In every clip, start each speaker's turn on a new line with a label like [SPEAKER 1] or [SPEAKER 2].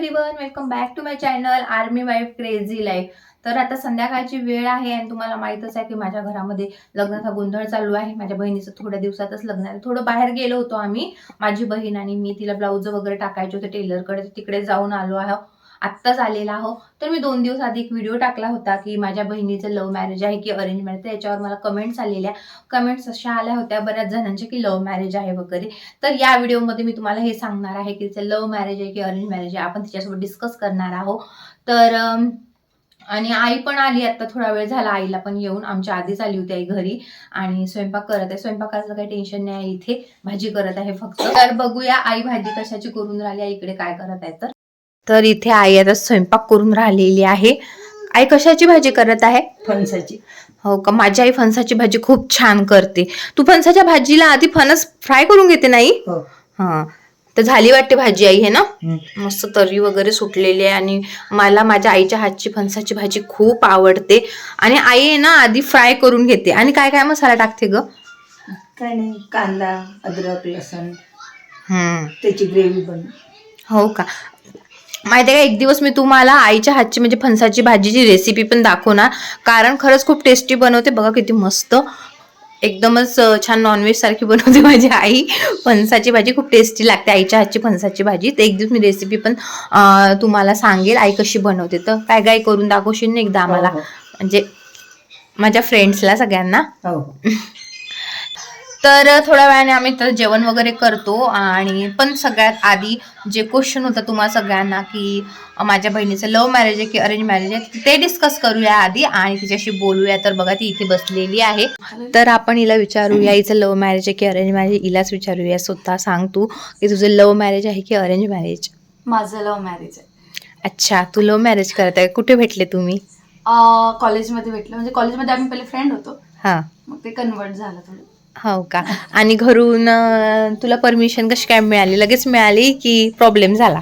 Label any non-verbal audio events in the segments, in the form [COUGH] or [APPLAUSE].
[SPEAKER 1] Everyone welcome back to my channel army wife crazy life तर आता संध्याकाळची वेळ आहे आणि तुम्हाला माहीतच आहे की माझ्या घरामध्ये लग्नाचा गोंधळ चालू आहे. माझ्या बहिणीचं थोड्या दिवसातच लग्न आहे. थोडं बाहेर गेलो होतो आम्ही. माझी बहीण आणि मी तिला ब्लाऊज वगैरे टाकायचे होते टेलरकडे तिकडे जाऊन आलो आहो. आत्ताच आलेला आहो. तर मी दोन दिवस आधी एक व्हिडिओ टाकला होता की माझ्या बहिणीचं लव्ह मॅरेज आहे की अरेंज मॅरेज तर याच्यावर मला कमेंट्स आलेल्या. कमेंट्स अशा आल्या होत्या बऱ्याच जणांच्या की लव्ह मॅरेज आहे वगैरे. तर या व्हिडिओमध्ये मी तुम्हाला हे सांगणार आहे की तिचं लव्ह मॅरेज आहे की अरेंज मॅरेज आहे आपण तिच्यासोबत डिस्कस करणार आहोत तर आणि आई पण आली आता थोडा वेळ झाला आईला पण येऊन. आमच्या आधीच आली होती आई घरी. आणि स्वयंपाक करत आहे. स्वयंपाकाचं काही टेन्शन नाही आहे इथे. भाजी करत आहे फक्त. तर बघूया आई भाजी कशाची करून राहिली आहे इकडे काय करत आहे तर. तर इथे आई आता स्वयंपाक करून राहिलेली आहे. आई कशाची भाजी करत आहे?
[SPEAKER 2] फणसाची.
[SPEAKER 1] हो का? माझी आई फणसाची भाजी खूप छान करते. तू फणसाच्या भाजीला आधी फणस फ्राय करून घेते नाही
[SPEAKER 2] हो.
[SPEAKER 1] हा. तर झाली वाटते भाजी आई हे ना? मस्त तर्री वगैरे सुटलेली आहे आणि मला माझ्या आईच्या हातची फणसाची भाजी खूप आवडते. आणि आई आहे ना आधी फ्राय करून घेते. आणि काय काय मसाला टाकते ग?
[SPEAKER 2] काय नाही कांदा अद्रक लसण.
[SPEAKER 1] हम्म.
[SPEAKER 2] त्याची ग्रेव्ही बन
[SPEAKER 1] हो का? माहिती आहे का एक दिवस मी तुम्हाला आईच्या हातची म्हणजे फणसाची भाजीची रेसिपी पण दाखवणार. कारण खरंच खूप टेस्टी बनवते. बघा किती मस्त एकदमच छान नॉनव्हेज सारखी बनवते माझी आई. फणसाची भाजी खूप टेस्टी लागते. आईच्या हातची फणसाची भाजी. तर एक दिवस मी रेसिपी पण तुम्हाला सांगेल आई कशी बनवते. तर काय काय करून दाखवशील ना एकदा आम्हाला.
[SPEAKER 2] हो, हो.
[SPEAKER 1] म्हणजे माझ्या फ्रेंड्सला सगळ्यांना.
[SPEAKER 2] हो.
[SPEAKER 1] तर थोड्या वेळाने आम्ही तर जेवण वगैरे करतो आणि पण सगळ्यात आधी जे क्वेश्चन होतं तुम्हाला सगळ्यांना की माझ्या बहिणीचं लव्ह मॅरेज आहे की अरेंज मॅरेज आहे ते डिस्कस करूया आधी आणि तिच्याशी बोलूया. तर बघा ती इथे बसलेली आहे. तर आपण हिला विचारूया हिचं लव्ह मॅरेज आहे की अरेंज मॅरेज हिलाच विचारूया. स्वतः सांग तू की तुझं लव्ह मॅरेज आहे की अरेंज मॅरेज
[SPEAKER 3] माझं लव्ह मॅरेज आहे.
[SPEAKER 1] अच्छा तू लव्ह मॅरेज करत आहे कुठे भेटले तुम्ही?
[SPEAKER 3] कॉलेजमध्ये भेटलं. म्हणजे कॉलेजमध्ये आम्ही पहिले फ्रेंड होतो.
[SPEAKER 1] हां.
[SPEAKER 3] मग ते कन्वर्ट झालं थोडं.
[SPEAKER 1] हो का? आणि घरून अं, तुला परमिशन कशी काय मिळाली? लगेच मिळाली की प्रॉब्लेम झाला?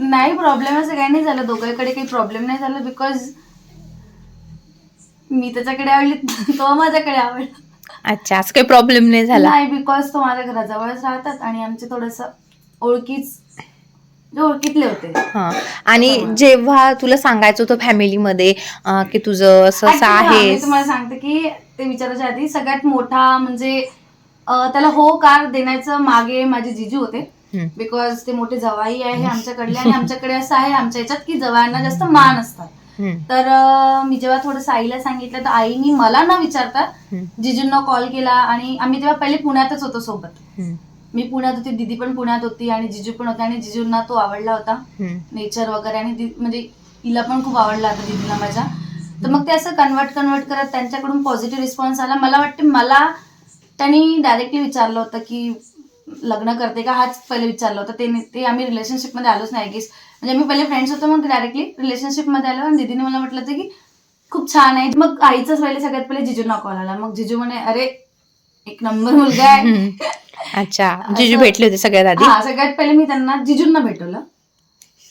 [SPEAKER 3] नाही प्रॉब्लेम असं काही नाही झालं. दोघांकडे काही प्रॉब्लेम नाही झाला बिकॉज मी त्याच्याकडे आवडली तो माझ्याकडे आवडला.
[SPEAKER 1] अच्छा असं काही प्रॉब्लेम नाही झाला?
[SPEAKER 3] नाही बिकॉज तो माझ्या घराजवळच राहतात आणि आमचे थोडस ओळखीच जे ओळखीतले होते.
[SPEAKER 1] हा. आणि जेव्हा तुला सांगायचं होतं फॅमिलीमध्ये अं, की तुझं असं असं
[SPEAKER 3] Actually, हा,
[SPEAKER 1] आहे
[SPEAKER 3] तुम्हाला सांगते की ते विचारायच्या आधी सगळ्यात मोठा म्हणजे अं, त्याला हो कार देण्याचं मागे माझे जिजू होते.
[SPEAKER 1] हम्म.
[SPEAKER 3] बिकॉज ते मोठे जवाई आहे आमच्याकडले आणि आमच्याकडे असं आहे आमच्या याच्यात की जवायांना जास्त मान असतात.
[SPEAKER 1] हम्म,
[SPEAKER 3] तर अं, मी जेव्हा थोडं आईला सांगितलं तर आईनी मला न विचारता
[SPEAKER 1] हम्म,
[SPEAKER 3] जिजूंना कॉल केला आणि आम्ही तेव्हा पहिले पुण्यातच होतो सोबत.
[SPEAKER 1] हम्म,
[SPEAKER 3] मी पुण्यात होती दिदी पण पुण्यात होती आणि जिजू पण होते आणि जिजूंना तो आवडला होता. नेचर वगैरे आणि म्हणजे हिला पण खूप आवडला होता दीदीला माझ्या. तर मग ते असं कन्वर्ट कन्वर्ट करत त्यांच्याकडून पॉझिटिव्ह रिस्पॉन्स आला. मला वाटते मला त्यांनी डायरेक्टली विचारलं होतं की लग्न करते का? हाच पहिले विचारलं होतं. ते ते आम्ही रिलेशनशिपमध्ये आलोच नाही गेस म्हणजे आम्ही पहिले फ्रेंड्स होतो मग डायरेक्टली रिलेशनशिपमध्ये आलो आणि दीदीने मला म्हटलं होतं की खूप छान आहे. मग आईचाच पहिले सगळ्यात पहिले जिजूंना कॉल आला. मग जिजू म्हणे अरे एक नंबर मुलगा आहे.
[SPEAKER 1] अच्छा जिजू भेटले होते सगळ्यात आधी?
[SPEAKER 3] हा सगळ्यात पहिले मी त्यांना जिजूंना भेटवलं.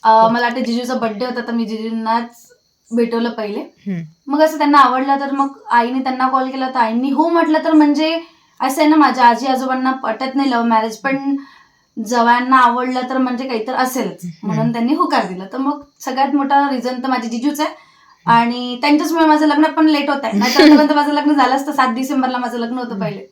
[SPEAKER 3] अं, मला वाटतं जिजूचा बर्थडे होता तर मी जिजूंनाच भेटवलं पहिले.
[SPEAKER 1] हम्म,
[SPEAKER 3] मग असं त्यांना आवडलं तर मग आईने त्यांना कॉल केला तर आईनी हो म्हटलं तर म्हणजे असं आहे ना माझ्या आजी आजोबांना पटत नाही लव्ह मॅरेज पण जवायांना आवडलं तर म्हणजे काहीतरी असेलच. म्हणून त्यांनी होकार दिला. तर मग सगळ्यात मोठा रिझन तर माझे जिजूच आहे. आणि त्यांच्याचमुळे माझं लग्न पण लेट होत आहे. माझं लग्न झालं असतं सात डिसेंबरला माझं लग्न होतं पहिले.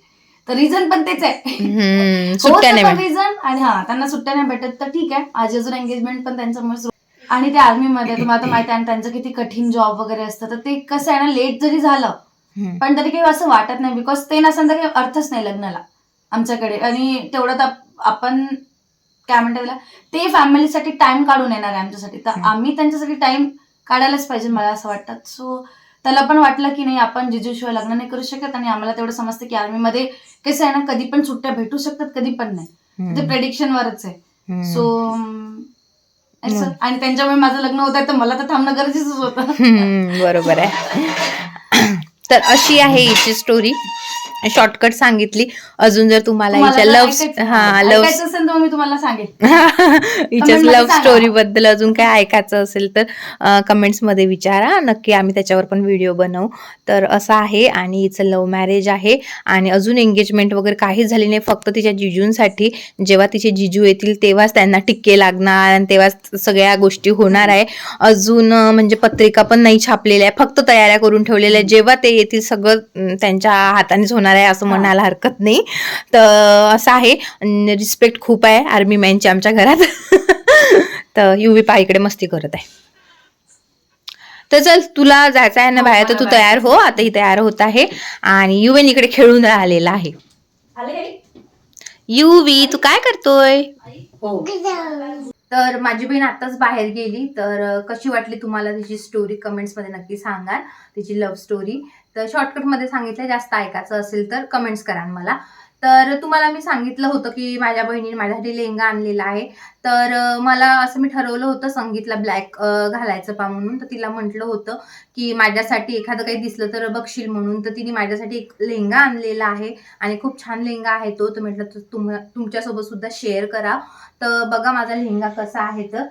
[SPEAKER 3] तर रिझन पण तेच आहे.
[SPEAKER 1] सुट्ट्या नाही.
[SPEAKER 3] रिझन आणि हा त्यांना सुट्ट्या नाही भेटत तर ठीक आहे. आजी अजून एंगेजमेंट पण त्यांच्यामुळे आणि ते आर्मीमध्ये तुम्हाला तर माहिती आहे आणि त्यांचं किती कठीण जॉब वगैरे असतं तर ते कसं आहे ना लेट जरी झालं
[SPEAKER 1] हम्म,
[SPEAKER 3] पण तरी काही असं वाटत नाही बिकॉज ते नसेल तर काही अर्थच नाही लग्नाला आमच्याकडे. आणि तेवढं तर आपण काय म्हणतात त्याला ते फॅमिलीसाठी टाइम काढून येणार आहे आमच्यासाठी. तर
[SPEAKER 1] हम्म.
[SPEAKER 3] आम्ही त्यांच्यासाठी टाइम काढायलाच पाहिजे मला असं वाटतं. सो त्याला पण वाटलं की नाही आपण जिजूशिवाय लग्न नाही करू शकत आणि आम्हाला तेवढं समजतं की आर्मीमध्ये कसं आहे ना कधी पण सुट्ट्या भेटू शकतात कधी पण नाही. ते प्रेडिक्शन वरच आहे. सो आणि त्यांच्यामुळे माझं लग्न होत आहे तर मला तर थांबणं गरजेचंच होतं.
[SPEAKER 1] बरोबर आहे. तर अशी आहे हिची स्टोरी शॉर्टकट सांगितली. अजून जर तुम्हाला हिच्या लव्ह हा लव्ह
[SPEAKER 3] मी तुम्हाला सांगेन.
[SPEAKER 1] हिच्या लव्ह. स्टोरी बद्दल अजून काय ऐकायचं असेल तर कमेंट्समध्ये विचारा. नक्की आम्ही त्याच्यावर पण व्हिडिओ बनवू. तर असं आहे आणि हिचं लव्ह मॅरेज आहे. आणि अजून एंगेजमेंट वगैरे काहीच झाली नाही. फक्त तिच्या जिजूंसाठी जेव्हा तिचे जिजू येतील तेव्हाच त्यांना टिक्के लागणार आणि तेव्हाच सगळ्या गोष्टी होणार आहे. अजून म्हणजे पत्रिका पण नाही छापलेल्या आहे फक्त तयाऱ्या करून ठेवलेल्या आहे जेव्हा ते येतील सगळं त्यांच्या हातानेच होणार आहे असं. म्हणायला हरकत नाही. तर असं आहे. रिस्पेक्ट खूप आहे. आर्मी मॅनची आमच्या घरात. [LAUGHS] तर युवी पा इकडे मस्ती करत आहे. तर चल तुला जायचं आहे ना
[SPEAKER 3] हो,
[SPEAKER 1] बाहेर. तर तू तयार हो. आता ही तयार होत आहे. आणि युवेन इकडे खेळून राहिलेला आहे. युवी तू काय करतोय?
[SPEAKER 2] हो.
[SPEAKER 1] तर माझी बहीण आताच बाहेर गेली. तर कशी वाटली तुम्हाला तिची स्टोरी कमेंट्समध्ये नक्की सांगा तिची लव्ह स्टोरी तर शॉर्टकटमध्ये सांगितलं जास्त ऐकायचं असेल तर कमेंट्स करा मला. तर तुम्हाला मी सांगितलं होतं की माझ्या बहिणीने माझ्यासाठी लेहंगा आणलेला आहे. तर मला असं मी ठरवलं होतं संगीतला ब्लॅक घालायचं पा म्हणून. तर तिला म्हटलं होतं की माझ्यासाठी एखादं काही दिसलं तर बघशील म्हणून. तर तिने माझ्यासाठी एक लेहंगा आणलेला आहे आणि खूप छान लेंगा आहे तो. तर म्हटलं तर तुम तुमच्यासोबत सुद्धा शेअर करा. तर बघा माझा लेहंगा कसा आहे तर.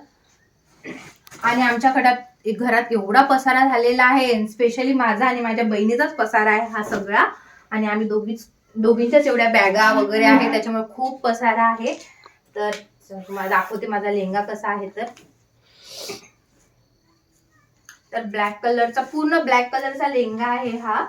[SPEAKER 1] आणि आमच्याकडं घरात एवढा पसारा झालेला आहे स्पेशली माझा आणि माझ्या बहिणीचाच पसारा आहे हा सगळा. आणि आम्ही दोघीच दोघींच्याच एवढ्या बॅगा वगैरे आहे त्याच्यामुळे खूप पसारा आहे. तर तुम्हाला दाखवते माझा लेहंगा कसा आहे तर. तर ब्लॅक कलरचा पूर्ण ब्लॅक कलरचा लेहंगा आहे हा.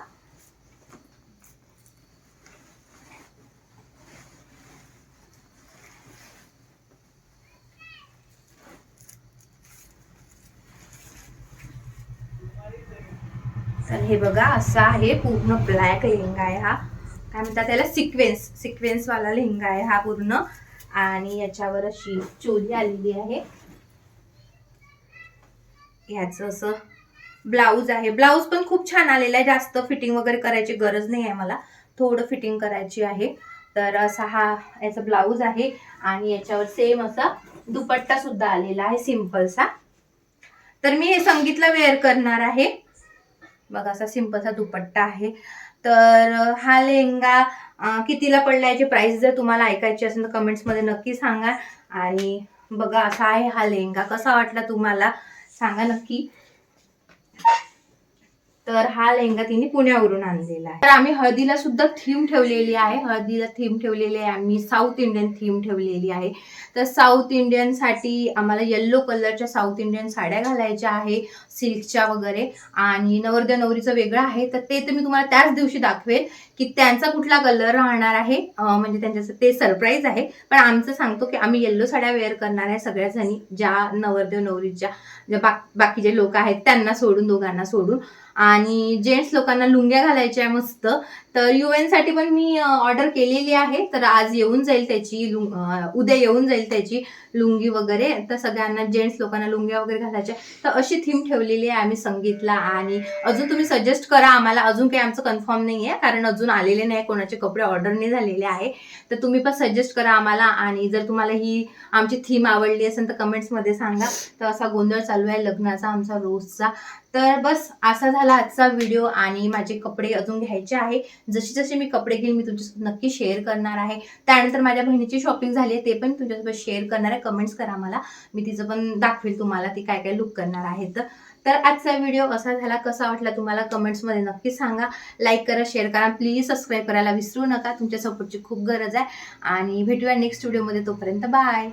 [SPEAKER 1] तर हे बघा असा आहे पूर्ण ब्लॅक लेहंगा आहे हा. काय म्हणतात त्याला? सिक्वेन्स सिक्वेन्सवाला लेहंगा आहे हा पूर्ण. आणि याच्यावर अशी चोली आलेली आहे. ह्याचं असं ब्लाऊज आहे. ब्लाऊज पण खूप छान आलेला आहे. जास्त फिटिंग वगैरे करायची गरज नाही आहे मला. थोडं फिटिंग करायची आहे. तर असा हा याचा ब्लाऊज आहे. आणि याच्यावर सेम असा दुपट्टा सुद्धा आलेला आहे. सिम्पलचा तर मी हे संगीतला वेअर करणार आहे. बघा असा सिम्पलचा दुपट्टा आहे. तर हा लेहंगा कितीला पडला याची प्राईस जर तुम्हाला ऐकायची असेल तर कमेंट्समध्ये नक्की सांगा. आणि बघा असा आहे हा लेहंगा. कसा वाटला तुम्हाला? सांगा नक्की. तर हा लेहंगा तिने पुण्यावरून आणलेला आहे. तर आम्ही हळदीला सुद्धा थीम ठेवलेली आहे. हळदीला थीम ठेवलेली आहे. आम्ही साऊथ इंडियन थीम ठेवलेली आहे. तर साऊथ इंडियनसाठी आम्हाला येल्लो कलरच्या साऊथ इंडियन साड्या घालायच्या आहे सिल्कच्या वगैरे. आणि नवरदेव नवरीचं वेगळं आहे. तर ते तर मी तुम्हाला त्याच दिवशी दाखवेल की त्यांचा कुठला कलर राहणार आहे. म्हणजे त्यांच्या ते सरप्राईज आहे. पण आमचं सांगतो की आम्ही येल्लो साड्या वेअर करणार आहे सगळ्या जणी ज्या नवरदेव नवरीच्या ज्या बाकी बाकीचे लोक आहेत त्यांना सोडून दोघांना सोडून. आणि जेंट्स लोकांना लुंग्या घालायच्या आहे मस्त. तर युएनसाठी पण मी ऑर्डर केलेली आहे. तर आज येऊन जाईल त्याची लुंग उद्या येऊन जाईल त्याची लुंगी वगैरे. तर सगळ्यांना जेंट्स लोकांना लुंग्या वगैरे घालायच्या तर अशी थीम ठेवलेली आहे आम्ही संगीतला. आणि अजून तुम्ही सजेस्ट करा आम्हाला. अजून काही आमचं कन्फर्म नाही आहे. कारण अजून आलेले नाही. कोणाचे कपडे ऑर्डर नाही झालेले आहे. तर तुम्ही पण सजेस्ट करा आम्हाला. आणि जर तुम्हाला ही आमची थीम आवडली असेल तर कमेंट्समध्ये सांगा. तर असा गोंधळ चालू आहे लग्नाचा आमचा रोजचा. तर बस असा झाला आजचा व्हिडिओ आणि माझे कपडे अजून घ्यायचे आहे. जसे जसे मी कपडे घेईन मी तुमच्यासोबत नक्की शेअर करणार आहे. त्यानंतर माझ्या बहिणीची शॉपिंग झाली आहे ते पण तुमच्यासोबत शेअर करणार आहे. कमेंट्स करा मला. मी तिचं पण दाखवेल तुम्हाला ती काय काय लुक करणार आहे तर तर आजचा व्हिडिओ असा झाला. कसा वाटला तुम्हाला कमेंट्समध्ये नक्की सांगा. लाईक करा शेअर करा. प्लीज सबस्क्राईब करायला विसरू नका. तुमच्या सपोर्टची खूप गरज आहे. आणि भेटूया नेक्स्ट व्हिडिओमध्ये तोपर्यंत बाय